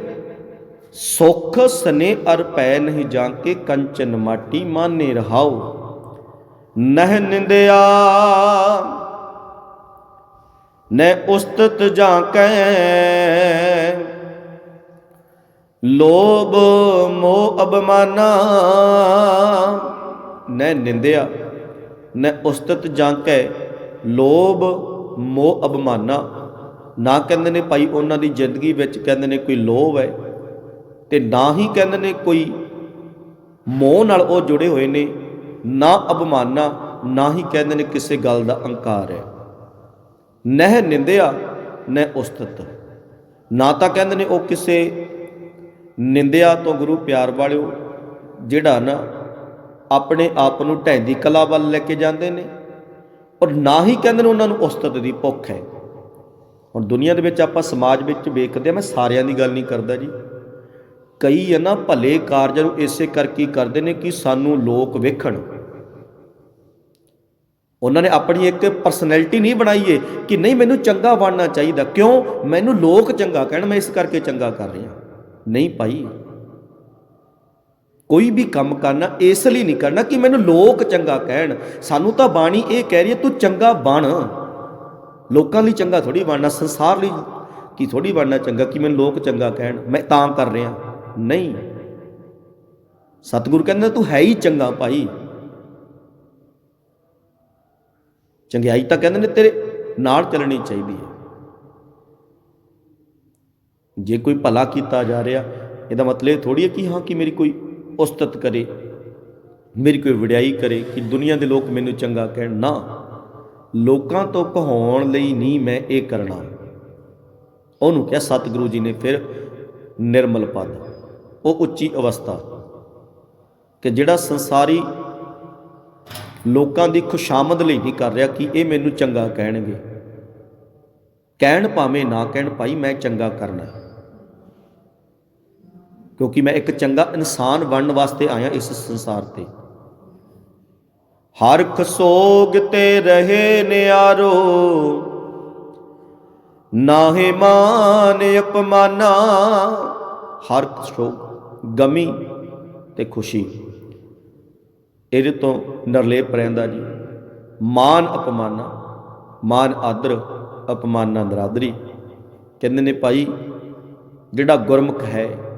ਸੁਖ ਸਨੇ ਅਰ ਪੈ ਨਹੀਂ ਜਾਂ ਕੇ ਕੰਚਨ ਮਾਟੀ ਮਾਨੇ ਰਹਾਓ, ਨਹਿ ਨਿੰਦਿਆ ਨੈ ਉਸਤਤ ਜਾਂ ਕੈ ਲੋਭ ਮੋਹ ਅਬਮਾਨਾ। ਨੈ ਨਿੰਦਿਆ, ਨੈ ਉਸਤਤ ਜਾਂ ਲੋਭ ਮੋਹ ਅਬਮਾਨਾ। ਨਾ ਕਹਿੰਦੇ ਨੇ ਭਾਈ ਉਹਨਾਂ ਦੀ ਜ਼ਿੰਦਗੀ ਵਿੱਚ ਕਹਿੰਦੇ ਨੇ ਕੋਈ ਲੋਭ ਹੈ ਤੇ ਨਾ ਹੀ ਕਹਿੰਦੇ ਨੇ ਕੋਈ ਮੋਹ ਨਾਲ ਉਹ ਜੁੜੇ ਹੋਏ ਨੇ, ਨਾ ਅਬਮਾਨਾ, ਨਾ ਹੀ ਕਹਿੰਦੇ ਨੇ ਕਿਸੇ ਗੱਲ ਦਾ ਅਹੰਕਾਰ ਹੈ। ਨਹਿ ਨਿੰਦਿਆ, ਨਹਿ ਉਸਤਤ। ਨਾ ਤਾਂ ਕਹਿੰਦੇ ਨੇ ਉਹ ਕਿਸੇ ਨਿੰਦਿਆ ਤੋਂ ਗੁਰੂ ਪਿਆਰ ਵਾਲਿਓ, ਜਿਹੜਾ ਨਾ ਆਪਣੇ ਆਪ ਨੂੰ ਢੈਂਦੀ ਕਲਾ ਵੱਲ ਲੈ ਕੇ ਜਾਂਦੇ ਨੇ ਔਰ ਨਾ ਹੀ ਕਹਿੰਦੇ ਨੇ ਉਹਨਾਂ ਨੂੰ ਉਸਤਤ ਦੀ ਭੁੱਖ ਹੈ। ਹੁਣ ਦੁਨੀਆ ਦੇ ਵਿੱਚ ਆਪਾਂ ਸਮਾਜ ਵਿੱਚ ਵੇਖਦੇ ਆ ਮੈਂ ਸਾਰਿਆਂ ਦੀ ਗੱਲ ਨਹੀਂ ਕਰਦਾ ਜੀ। ਕਈ ਹੈ ਨਾ ਭਲੇ ਕਾਰਜਾਂ ਨੂੰ ਇਸੇ ਕਰਕੇ ਕਰਦੇ ਨੇ ਕਿ ਸਾਨੂੰ ਲੋਕ ਵੇਖਣ। ਉਹਨਾਂ ਨੇ ਆਪਣੀ ਇੱਕ ਪਰਸਨੈਲਿਟੀ ਨਹੀਂ ਬਣਾਈ ਏ ਕਿ ਨਹੀਂ, ਮੈਨੂੰ ਚੰਗਾ ਬਣਨਾ ਚਾਹੀਦਾ। ਕਿਉਂ? ਮੈਨੂੰ ਲੋਕ ਚੰਗਾ ਕਹਿਣ, ਮੈਂ ਇਸ ਕਰਕੇ ਚੰਗਾ ਕਰ ਰਿਹਾ। ਨਹੀਂ ਭਾਈ। ਕੋਈ ਵੀ ਕੰਮ ਕਰਨਾ, ਇਸ ਲਈ ਨਹੀਂ ਕਰਨਾ ਕਿ ਮੈਨੂੰ ਲੋਕ ਚੰਗਾ ਕਹਿਣ। ਸਾਨੂੰ ਤਾਂ ਬਾਣੀ ਇਹ ਕਹਿ ਰਹੀ ਹੈ, ਤੂੰ ਚੰਗਾ ਬਣ। ਲੋਕਾਂ ਲਈ ਚੰਗਾ ਥੋੜੀ ਬਣਨਾ, ਸੰਸਾਰ ਲਈ ਕੀ ਥੋੜੀ ਬਣਨਾ ਚੰਗਾ ਕਿ ਮੈਨੂੰ ਲੋਕ ਚੰਗਾ ਕਹਿਣ। ਮੈਂ ਤਾਂ ਕਰ ਰਿਹਾ। ਨਹੀਂ। ਸਤਿਗੁਰੂ ਕਹਿੰਦਾ, ਤੂੰ ਹੈ ਹੀ ਚੰਗਾ ਭਾਈ। ਚੰਗਿਆਈ ਤਾਂ ਕਹਿੰਦੇ ਨੇ, ਤੇਰੇ ਨਾਲ ਚੱਲਣੀ ਚਾਹੀਦੀ ਹੈ। ਜੇ ਕੋਈ ਭਲਾ ਕੀਤਾ ਜਾ ਰਿਹਾ, ਇਹਦਾ ਮਤਲਬ ਇਹ ਥੋੜੀ ਹੈ ਕਿ ਹਾਂ ਕਿ ਮੇਰੀ ਕੋਈ ਉਸਤਤ ਕਰੇ, ਮੇਰੀ ਕੋਈ ਵਡਿਆਈ ਕਰੇ ਕਿ ਦੁਨੀਆ ਦੇ ਲੋਕ ਮੈਨੂੰ ਚੰਗਾ ਕਹਿਣ। ਨਾ, ਲੋਕਾਂ ਤੋਂ ਕਹਾਉਣ ਲਈ ਨਹੀਂ ਮੈਂ ਇਹ ਕਰਨਾ। ਉਹਨੂੰ ਕਿਹਾ ਸਤਿਗੁਰੂ ਜੀ ਨੇ ਫਿਰ ਨਿਰਮਲ ਪਦ, ਉਹ ਉੱਚੀ ਅਵਸਥਾ ਕਿ ਜਿਹੜਾ ਸੰਸਾਰੀ ਲੋਕਾਂ ਦੀ ਖੁਸ਼ਾਮਦ ਲਈ ਨਹੀਂ ਕਰ ਰਿਹਾ ਕਿ ਇਹ ਮੈਨੂੰ ਚੰਗਾ ਕਹਿਣਗੇ। ਕਹਿਣ ਭਾਵੇਂ ਨਾ ਕਹਿਣ, ਭਾਈ ਮੈਂ ਚੰਗਾ ਕਰਨਾ। ਕਿਉਂਕਿ ਮੈਂ ਇੱਕ ਚੰਗਾ ਇਨਸਾਨ ਬਣਨ ਵਾਸਤੇ ਆਇਆ ਇਸ ਸੰਸਾਰ ਤੇ। ਹਰ ਸੋਗ ਤੇ ਰਹੇ ਨਿਆਰੋ, ਨਾਹੇ ਮਾਨ ਅਪਮਾਨਾ, ਹਰ ਖਸੋਗ ਗਮੀ ਤੇ ਖੁਸ਼ੀ। ਇਹਦੇ ਤੋਂ ਨਰਲੇਪ ਰਹਿੰਦਾ ਜੀ। ਮਾਨ ਅਪਮਾਨਾ, ਮਾਨ ਆਦਰ, ਅਪਮਾਨਾ ਨਰਾਦਰੀ। ਕਹਿੰਦੇ ਨੇ ਭਾਈ, ਜਿਹੜਾ ਗੁਰਮੁਖ ਹੈ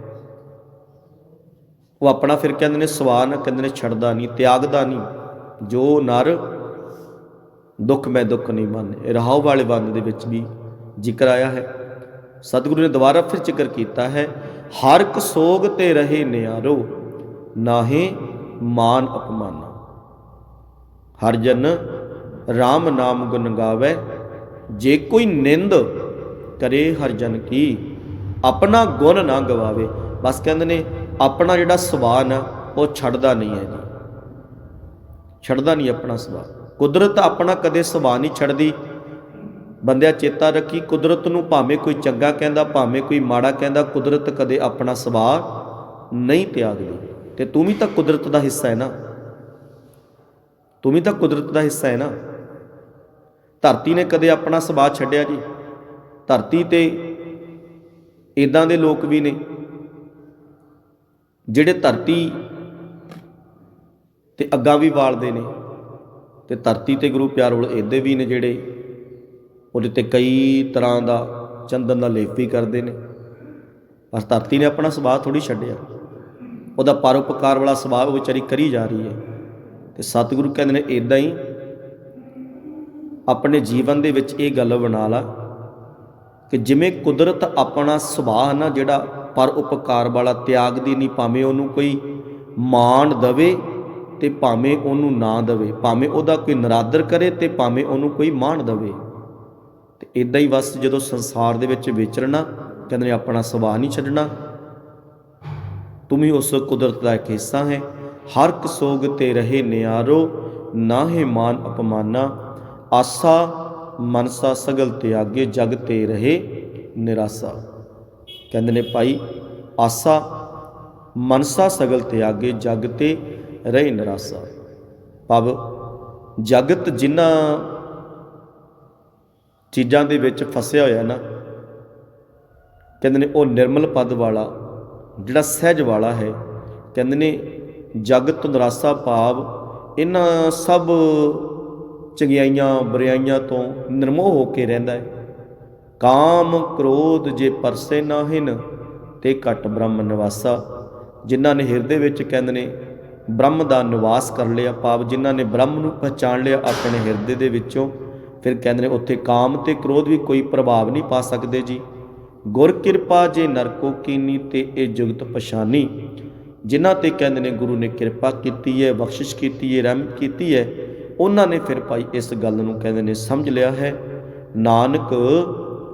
ਉਹ ਆਪਣਾ ਫਿਰ ਕਹਿੰਦੇ ਨੇ ਸਵਾਨ ਕਹਿੰਦੇ ਨੇ ਛੱਡਦਾ ਨਹੀਂ, ਤਿਆਗਦਾ ਨਹੀਂ। ਜੋ ਨਰ ਦੁੱਖ ਮੈਂ ਦੁੱਖ ਨਹੀਂ ਮੰਨੇ ਰਹਾਉ ਵਾਲੇ ਬੰਦ ਦੇ ਵਿੱਚ ਵੀ ਜ਼ਿਕਰ ਆਇਆ ਹੈ। ਸਤਿਗੁਰੂ ਨੇ ਦੁਬਾਰਾ ਫਿਰ ਜ਼ਿਕਰ ਕੀਤਾ ਹੈ, ਹਰ ਇੱਕ ਸੋਗ ਤੇ ਰਹੇ ਨਿਆਰੋ, ਨਾਹੇ ਮਾਨ ਅਪਮਾਨ। ਹਰ ਜਨ RAM ਨਾਮ ਗੁਣ ਗਾਵੇ, ਜੇ ਕੋਈ ਨਿੰਦ ਕਰੇ ਹਰ ਜਨ ਕੀ, ਆਪਣਾ ਗੁਣ ਨਾ ਗਵਾਵੇ। ਬਸ ਕਹਿੰਦੇ ਨੇ ਆਪਣਾ ਜਿਹੜਾ ਸੁਭਾਅ ਨਾ, ਉਹ ਛੱਡਦਾ ਨਹੀਂ ਹੈ ਜੀ। ਛੱਡਦਾ ਨਹੀਂ ਆਪਣਾ ਸੁਭਾਅ ਕੁਦਰਤ ਆਪਣਾ ਕਦੇ ਸੁਭਾਅ ਨਹੀਂ ਛੱਡਦੀ। ਬੰਦਿਆ ਚੇਤਾ ਰੱਖੀ, ਕੁਦਰਤ ਨੂੰ ਭਾਵੇਂ ਕੋਈ ਚੰਗਾ ਕਹਿੰਦਾ, ਭਾਵੇਂ ਕੋਈ ਮਾੜਾ ਕਹਿੰਦਾ, ਕੁਦਰਤ ਕਦੇ ਆਪਣਾ ਸੁਭਾਅ ਨਹੀਂ ਤਿਆਗਦੀ। ਤੇ ਤੂੰ ਵੀ ਤਾਂ ਕੁਦਰਤ ਦਾ ਹਿੱਸਾ ਹੈ ਨਾ। ਤੂੰ ਵੀ ਤਾਂ ਕੁਦਰਤ ਦਾ ਹਿੱਸਾ ਹੈ ਨਾ। ਧਰਤੀ ਨੇ ਕਦੇ ਆਪਣਾ ਸੁਭਾਅ ਛੱਡਿਆ ਜੀ। ਧਰਤੀ ਤੇ ਇਦਾਂ ਦੇ ਲੋਕ ਵੀ ਨੇ। ਜਿਹੜੇ ਧਰਤੀ ਤੇ ਅੱਗਾ ਵੀ ਬਾਲਦੇ ਨੇ ਤੇ ਧਰਤੀ ਤੇ ਗੁਰੂ ਪਿਆਰ ਵਾਲੇ ਇਹਦੇ ਵੀ ਨੇ ਜਿਹੜੇ ਉਹਦੇ ਤੇ ਕਈ ਤਰ੍ਹਾਂ ਦਾ ਚੰਦਨ ਦਾ ਲੇਪ ਵੀ ਕਰਦੇ ਨੇ। ਪਰ ਧਰਤੀ ਨੇ ਆਪਣਾ ਸੁਭਾਅ ਥੋੜੀ ਛੱਡਿਆ। ਉਹਦਾ ਪਰਉਪਕਾਰ ਵਾਲਾ ਸੁਭਾਅ ਉਹ ਵਿਚਾਰੀ ਕਰੀ ਜਾ ਰਹੀ ਹੈ। ਤੇ ਸਤਿਗੁਰੂ ਕਹਿੰਦੇ ਨੇ ਇਦਾਂ ਹੀ ਆਪਣੇ ਜੀਵਨ ਦੇ ਵਿੱਚ ਇਹ ਗੱਲ ਬਣਾ ਲਾ ਕਿ ਜਿਵੇਂ ਕੁਦਰਤ ਆਪਣਾ ਸੁਭਾਅ ਨਾ ਜਿਹੜਾ ਪਰ ਉਪਕਾਰ ਵਾਲਾ ਤਿਆਗ ਦੀ ਨਹੀਂ ਭਾਵੇਂ ਉਹਨੂੰ ਕੋਈ ਮਾਣ ਦਵੇ ਤੇ ਭਾਵੇਂ ਉਹਨੂੰ ਨਾ ਦਵੇ, ਭਾਵੇਂ ਉਹਦਾ ਕੋਈ ਨਰਾਦਰ ਕਰੇ ਤੇ ਭਾਵੇਂ ਉਹਨੂੰ ਕੋਈ ਮਾਣ ਦਵੇ। ਤੇ ਇਦਾਂ ਹੀ ਬਸ ਜਦੋਂ ਸੰਸਾਰ ਦੇ ਵਿੱਚ ਵਿਚਰਨਾ, ਕਹਿੰਦੇ ਨੇ ਆਪਣਾ ਸੁਭਾਅ ਨਹੀਂ ਛੱਡਣਾ। ਤੂੰ ਵੀ ਉਸ ਕੁਦਰਤ ਦਾ ਇੱਕ ਹਿੱਸਾ ਹੈ। ਹਰ ਕ ਤੇ ਰਹੇ ਨਿਆਰੋ ਨਾਹੇ ਮਾਨ ਅਪਮਾਨਾ। ਆਸਾ ਮਨਸਾ ਸਗਲ ਤਿਆਗੇ, ਜਗ ਤੇ ਰਹੇ ਨਿਰਾਸਾ। ਕਹਿੰਦੇ ਨੇ, ਭਾਈ, ਆਸਾ, ਮਨਸਾ ਸਗਲ ਤਿਆਗੇ, ਜਗ ਤੇ ਰਹੇ ਨਿਰਾਸਾ। ਪਵ, ਜਗਤ ਜਿਨ੍ਹਾਂ ਚੀਜ਼ਾਂ ਦੇ ਵਿੱਚ ਫਸਿਆ ਹੋਇਆ ਨਾ, ਕਹਿੰਦੇ ਨੇ, ਉਹ ਨਿਰਮਲ ਪਦ ਵਾਲਾ, ਜਿਹੜਾ ਸਹਿਜ ਵਾਲਾ ਹੈ, ਕਹਿੰਦੇ ਨੇ, ਜਗਤ, ਨਿਰਾਸਾ, ਭਾਵ, ਇਹਨਾਂ ਸਭ ਚੰਗਿਆਈਆਂ ਬੁਰਾਈਆਂ ਤੋਂ ਨਿਰਮੋਹ ਹੋ ਕੇ ਰਹਿੰਦਾ ਹੈ। ਕਾਮ ਕ੍ਰੋਧ ਜੇ ਪਰਸੇ ਨਾਹਿਨ, ਤੇ ਘਟ ਬ੍ਰਹਮ ਨਿਵਾਸਾ। ਜਿਨ੍ਹਾਂ ਨੇ ਹਿਰਦੇ ਵਿੱਚ ਕਹਿੰਦੇ ਨੇ, ਬ੍ਰਹਮ ਦਾ ਨਿਵਾਸ ਕਰ ਲਿਆ ਭਾਵ ਜਿਨ੍ਹਾਂ ਨੇ ਬ੍ਰਹਮ ਨੂੰ ਪਛਾਣ ਲਿਆ ਆਪਣੇ ਹਿਰਦੇ ਦੇ ਵਿੱਚੋਂ, ਫਿਰ ਕਹਿੰਦੇ ਨੇ ਉੱਥੇ ਕਾਮ ਤੇ ਕ੍ਰੋਧ ਵੀ ਕੋਈ ਪ੍ਰਭਾਵ ਨਹੀਂ ਪਾ ਸਕਦੇ ਜੀ। ਗੁਰ ਕਿਰਪਾ ਜੇ ਨਰਕੋ ਕੀਨੀ, ਤੇ ਇਹ ਜੁਗਤ ਪਛਾਨੀ। ਜਿਨ੍ਹਾਂ ਤੇ ਕਹਿੰਦੇ ਨੇ ਗੁਰੂ ਨੇ ਕਿਰਪਾ ਕੀਤੀ ਹੈ, ਬਖਸ਼ਿਸ਼ ਕੀਤੀ ਹੈ, ਰਹਿਮ ਕੀਤੀ ਹੈ, ਉਹਨਾਂ ਨੇ ਫਿਰ ਭਾਈ ਇਸ ਗੱਲ ਨੂੰ ਕਹਿੰਦੇ ਨੇ ਸਮਝ ਲਿਆ ਹੈ, ਨਾਨਕ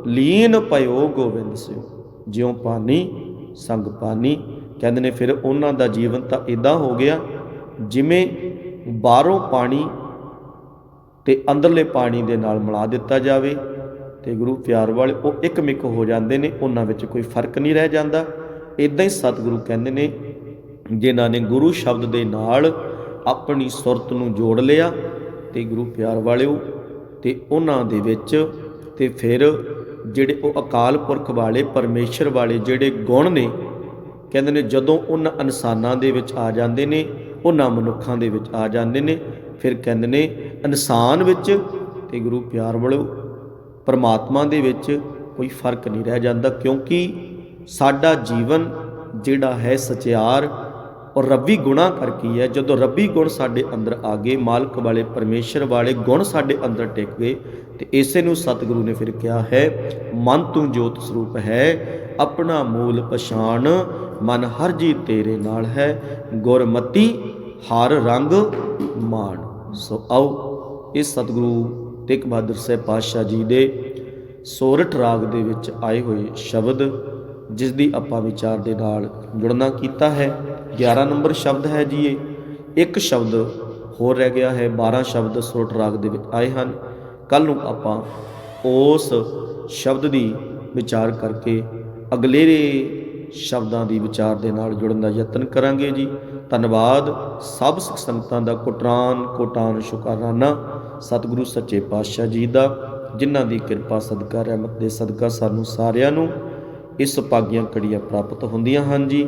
ਲੀਨ ਪਇਓ ਗੋਬਿੰਦ ਸਿਓ ਜਿਉ ਪਾਣੀ ਸੰਗ ਪਾਣੀ ਕਹਿੰਦੇ ਨੇ, ਫਿਰ ਉਹਨਾਂ ਦਾ ਜੀਵਨ ਤਾਂ ਇਦਾਂ ਹੋ ਗਿਆ, ਜਿਵੇਂ ਬਾਹਰੋਂ ਪਾਣੀ ਤੇ ਅੰਦਰਲੇ ਪਾਣੀ ਦੇ ਨਾਲ ਮਿਲਾ ਦਿੱਤਾ ਜਾਵੇ ਤੇ ਗੁਰੂ ਪਿਆਰ ਵਾਲੇ ਉਹ ਇੱਕ ਮਿਕ ਹੋ ਜਾਂਦੇ ਨੇ, ਉਹਨਾਂ ਵਿੱਚ ਕੋਈ ਫ਼ਰਕ ਨਹੀਂ ਰਹਿ ਜਾਂਦਾ। ਇਦਾਂ ਹੀ ਸਤਿਗੁਰੂ ਕਹਿੰਦੇ ਨੇ, ਜਿਨ੍ਹਾਂ ਨੇ ਗੁਰੂ ਸ਼ਬਦ ਦੇ ਨਾਲ ਆਪਣੀ ਸੁਰਤ ਨੂੰ ਜੋੜ ਲਿਆ ਤੇ ਗੁਰੂ ਪਿਆਰ ਵਾਲਿਓ ਤੇ ਉਹਨਾਂ ਦੇ ਵਿੱਚ ਤੇ ਫਿਰ ਜਿਹੜੇ ਉਹ ਅਕਾਲ ਪੁਰਖ ਵਾਲੇ, ਪਰਮੇਸ਼ਰ ਵਾਲੇ ਜਿਹੜੇ ਗੁਣ ਨੇ, ਕਹਿੰਦੇ ਨੇ ਜਦੋਂ ਉਹਨਾਂ ਇਨਸਾਨਾਂ ਦੇ ਵਿੱਚ ਆ ਜਾਂਦੇ ਨੇ, ਉਹਨਾਂ ਮਨੁੱਖਾਂ ਦੇ ਵਿੱਚ ਆ ਜਾਂਦੇ ਨੇ, ਫਿਰ ਕਹਿੰਦੇ ਨੇ ਇਨਸਾਨ ਵਿੱਚ ਤੇ ਗੁਰੂ ਪਿਆਰ ਵਾਲਿਓ, ਪਰਮਾਤਮਾ ਦੇ ਵਿੱਚ ਕੋਈ ਫ਼ਰਕ ਨਹੀਂ ਰਹਿ ਜਾਂਦਾ ਕਿਉਂਕਿ ਸਾਡਾ ਜੀਵਨ ਜਿਹੜਾ ਹੈ ਸਚਿਆਰ ਔਰ ਰੱਬੀ ਗੁਣਾ ਕਰਕੇ ਹੈ? ਜਦੋਂ ਰੱਬੀ ਗੁਣ ਸਾਡੇ ਅੰਦਰ ਆ ਗਏ, ਮਾਲਕ ਵਾਲੇ, ਪਰਮੇਸ਼ਰ ਵਾਲੇ ਗੁਣ ਸਾਡੇ ਅੰਦਰ ਟਿਕ ਗਏ, ਤੇ ਇਸੇ ਨੂੰ ਸਤਿਗੁਰੂ ਨੇ ਫਿਰ ਕਿਹਾ ਹੈ, ਮਨ ਤੂੰ ਜੋਤ ਸਰੂਪ ਹੈ, ਆਪਣਾ ਮੂਲ ਪਛਾਣ ਮਨ ਹਰ ਜੀ ਤੇਰੇ ਨਾਲ ਹੈ, ਗੁਰਮਤੀ ਹਰ ਰੰਗ ਮਾਣ। ਸੋ ਆਓ ਇਹ ਸਤਿਗੁਰੂ ਤੇਗ ਬਹਾਦਰ ਸਾਹਿਬ ਪਾਤਸ਼ਾਹ ਜੀ ਦੇ ਸੋਰਠ ਰਾਗ ਦੇ ਵਿੱਚ ਆਏ ਹੋਏ ਸ਼ਬਦ, ਜਿਸ ਦੀ ਆਪਾਂ ਵਿਚਾਰ ਦੇ ਨਾਲ ਜੁੜਨਾ ਕੀਤਾ ਹੈ। 11 ਨੰਬਰ ਸ਼ਬਦ ਹੈ ਜੀ ਇਹ। ਇੱਕ ਸ਼ਬਦ ਹੋਰ ਰਹਿ ਗਿਆ ਹੈ 12 ਸ਼ਬਦ ਸੁਰਟ ਰਾਗ ਦੇ ਵਿੱਚ ਆਏ ਹਨ। ਕੱਲ ਨੂੰ ਆਪਾਂ ਉਸ ਸ਼ਬਦ ਦੀ ਵਿਚਾਰ ਕਰਕੇ ਅਗਲੇਰੇ ਸ਼ਬਦਾਂ ਦੀ ਵਿਚਾਰ ਦੇ ਨਾਲ ਜੁੜਨ ਦਾ ਯਤਨ ਕਰਾਂਗੇ ਜੀ। ਧੰਨਵਾਦ। ਸਭ ਸਿੱਖ ਸੰਗਤਾਂ ਦਾ ਕੋਟਰਾਨ, ਕੋਟਾਨ, ਸ਼ੁਕਰਾਨਾ। ਸਤਿਗੁਰੂ ਸੱਚੇ ਪਾਤਸ਼ਾਹ ਜੀ ਦਾ, ਜਿਨ੍ਹਾਂ ਦੀ ਕਿਰਪਾ ਸਦਕਾ, ਰਹਿਮਤ ਦੇ ਸਦਕਾ ਸਾਨੂੰ ਸਾਰਿਆਂ ਨੂੰ ਇਸ ਭਾਗੀਆਂ ਕੜੀਆਂ ਪ੍ਰਾਪਤ ਹੁੰਦੀਆਂ ਹਨ ਜੀ।